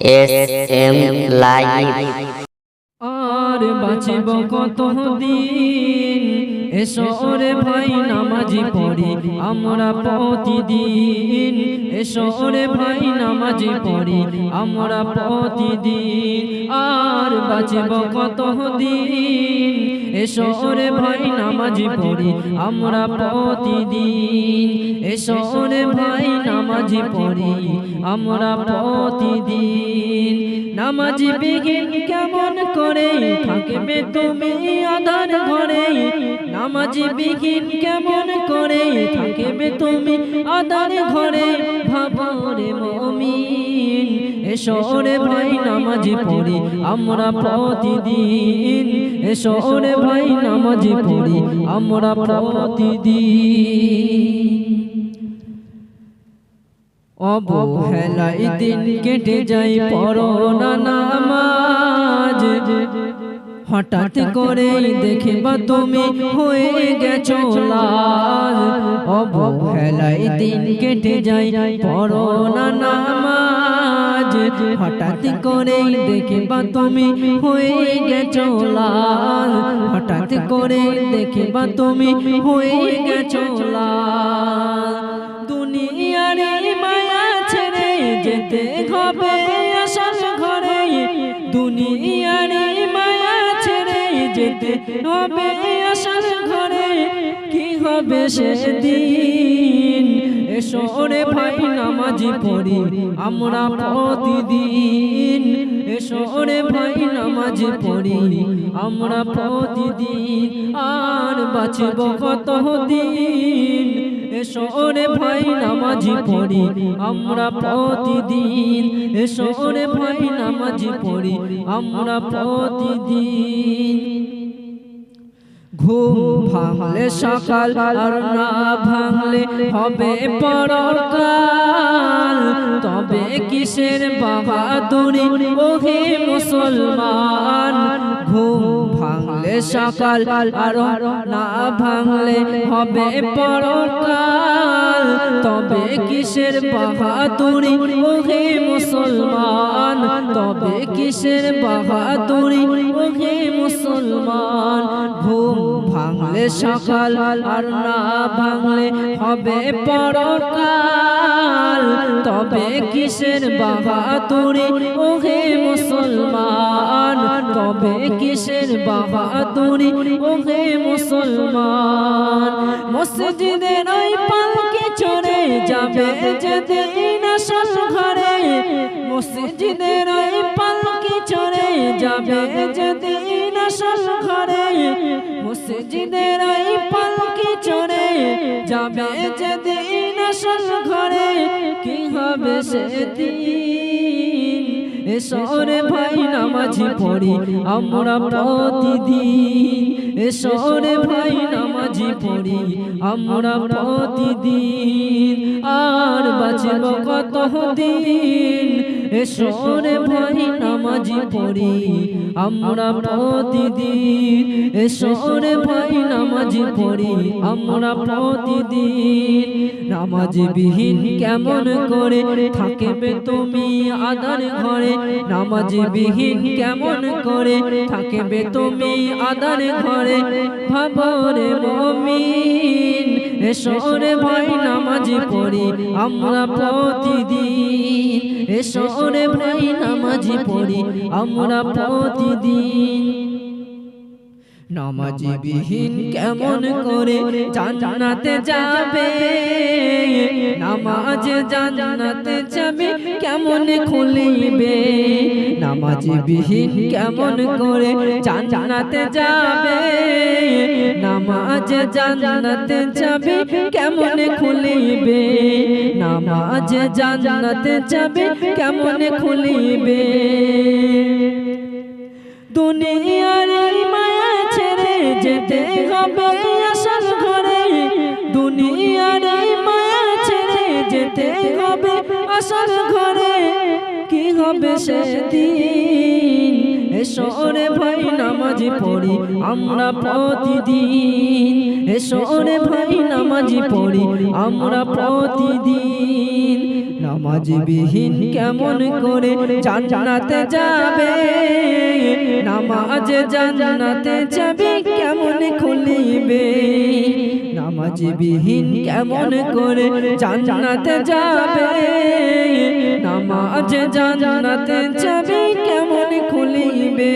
S M live আর বাঁচিব কত দিন এসো রে ভাই, নামাজি পড়ি, আমরা প্রতিদিন। এসো রে ভাই, নামাজি পড়ি, আমরা প্রতিদিন। আর বাঁচিব কত দিন এসো রে ভাই, নামাজি পড়ি, আমরা প্রতিদিন। এসো রে ভাই, নামাজি পড়ি, আমরা প্রতিদিন। নামাজি বিঘিন কেমন করে থাকবে তুমি আধার ঘরে নামাজি বিঘিন কেমন করে থাকবে তুমি? আধার ঘরে ভাবরে মমিন। এসো রে ভাই নামাজি পড়ি, আমরা প্রতিদিন। এসো রে ভাই নামাজি পড়ি, আমরা প্রতিদিন। অবহেলাই দিন কেটে যাই পরোনা নামাজ। হঠাৎ করে দেখে বা তুমি হয়ে গেছো লাল। অবহেলাই দিন কেটে যাই পরোনা নামাজ। হঠাৎ করে দেখে বা তুমি হয়ে গেছো লাল। হঠাৎ করে দেখে বা তুমি হয়ে গেছো লাল। দুনিয়ারে মায়া ছেড়ে যেতে হবে আসল ঘরে। দুনিয়ারে যেতে হবে আসল ঘরে। কি হবে সেদিন? এসো রে ভাই, নামাজি পড়ি, আমরা প্রতিদিন। এসো রে ভাই, নামাজি পড়ি, আমরা প্রতিদিন। আর বাঁচব কত দিন এসো রে ভাই, নামাজি পড়ি, আমরা প্রতিদিন। এসো রে ভাই, নামাজি পড়ি, আমরা প্রতিদিন। ভাঙলে সকাল আর না ভাঙলে হবে পরকাল। তবে কিসের বাহাদুরি ওহে মুসলমান? সকাল আর না ভাঙলে হবে পরকাল। তবে কিসের বাহাদুরি ওহে মুসলমান? তবে কিসের বাহাদুরি ওহে মুসলমান? ঘুম ভাঙলে সকাল আর না ভাঙলে হবে পরকাল। তবে কিসের বাহাদুরি ওহে মুসলমান তবে কিসের বাহাদুরি ওহে মুসলমান মসজিদের ওই পালকে চড়ে যাবে যেদিন আসল ঘরে। মসজিদের ওই পালকে চড়ে যাবে যেদিন আসল ঘরে। মসজিদের ওই পালকে চড়ে যাবে যেদিন আসল ঘরে। কি হবে সেদিন? এসরে ভাই নামাজি পড়ি। আমরা প্রতিদিন এসরে ভাই নামাজি পড়ি। আমরা প্রতিদিন আর বাঁচব কত দিন এসরে ভাই নামাজি পড়ি আমরা প্রতিদিন। এসরে ভাই নামাজি পড়ি আমরা প্রতিদিন। নামাজি বিহীন কেমন করে থাকবে তুমি আদার ঘরে? নামাজি বিহীন কেমন করে থাকবে তুমি আদার ঘরে? ভাবরে মমিন। এসরে ভাই নামাজ পড়ি আমরা প্রতিদিন। এসরে ভাই নামাজ পড়ি আমরা প্রতিদিন। নামাজি বিহীন কেমন করে জান্নাতে যাবে? নামাজ জান্নাতে যাবে কেমন খুলিবে? নামাজি বিহীন কেমন করে জান্নাতে যাবে? নামাজ জান্নাতে যাবে কেমন খুলিবে? নামাজ জান্নাতে যাবে কেমন খুলিবে? দুনিয়ার মায়া যেতে হবে আসল ঘরে। দুনিয়ার মায়া ছেড়ে যেতে হবে আসল ঘরে। কি হবে সেদিন? এসো রে ভাই, নামাজি পড়ি, আমরা প্রতিদিন। এসো রে ভাই, নামাজি পড়ি, আমরা প্রতিদিন। নামাজ বিহীন কেমন করে জান্নাতে যাবে? নামাজ জান্নাতে যাবে, কেমন খুলিবে? নামাজ বিহীন কেমন করে জান্নাতে যাবে? নামাজ জান্নাতে যাবে, কেমন খুলিবে?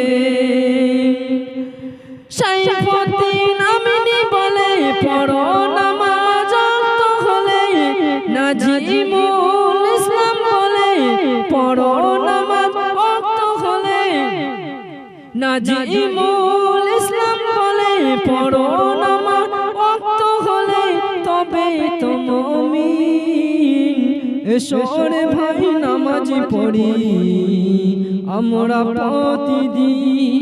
নাজিমুল ইসলাম বলে পড়ো নামাজ অক্ত হলে তবে তো মুমিন। এসরে ভাই নামাজ পড়ি আমরা প্রতিদিন।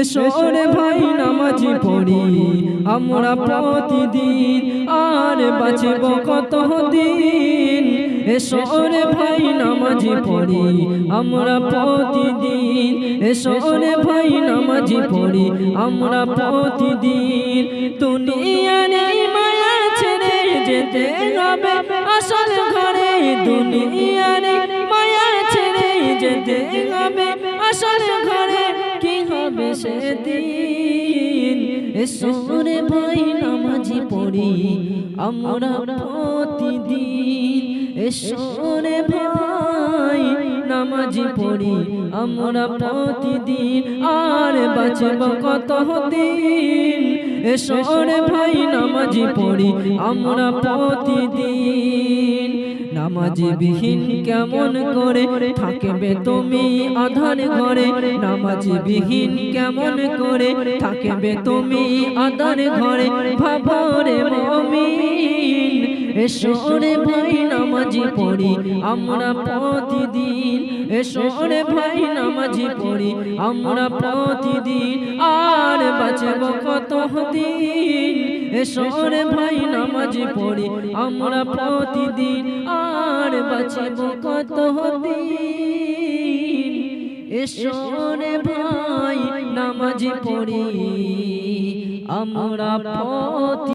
এসরে ভাই নামাজ পড়ি আমরা প্রতিদিন। আর বাঁচব কত দিন এসরে ভাই নামাজ পড়ি আমরা প্রতিদিন এসরে ভাই নামাজ পড়ি আমরা প্রতিদিন দুনিয়ার মায়া ছেড়ে যেতে হবে আসল ঘরে দুনিয়ার মায়া ছেড়ে যেতে হবে আসল ঘরে কি হবে সেদিন? এসরে ভাই নামাজি পড়ি আমরা প্রতিদিন এসরে ভাই, নামাজি পড়ি, আমরা প্রতিদিন আর বাঁচব কত দিন এসরে ভাই, নামাজি পড়ি, আমরা প্রতিদিন। নামাজি বিহীন কেমন করে থাকবে তুমি আধার ঘরে? নামাজি বিহীন কেমন করে থাকবে তুমি আধার ঘরে? ভাবরে মমিন। এসরে ভাই নামাজি পড়ি, আমরা প্রতিদিন। এসরে ভাই নামাজি পড়ি, আমরা প্রতিদিন। আর বাঁচব কত দিন এসরে ভাই নামাজি পড়ি, আমরা প্রতিদিন। আর বাঁচব কত দিন এসরে ভাই নামাজি পড়ি, আমরা প্রতি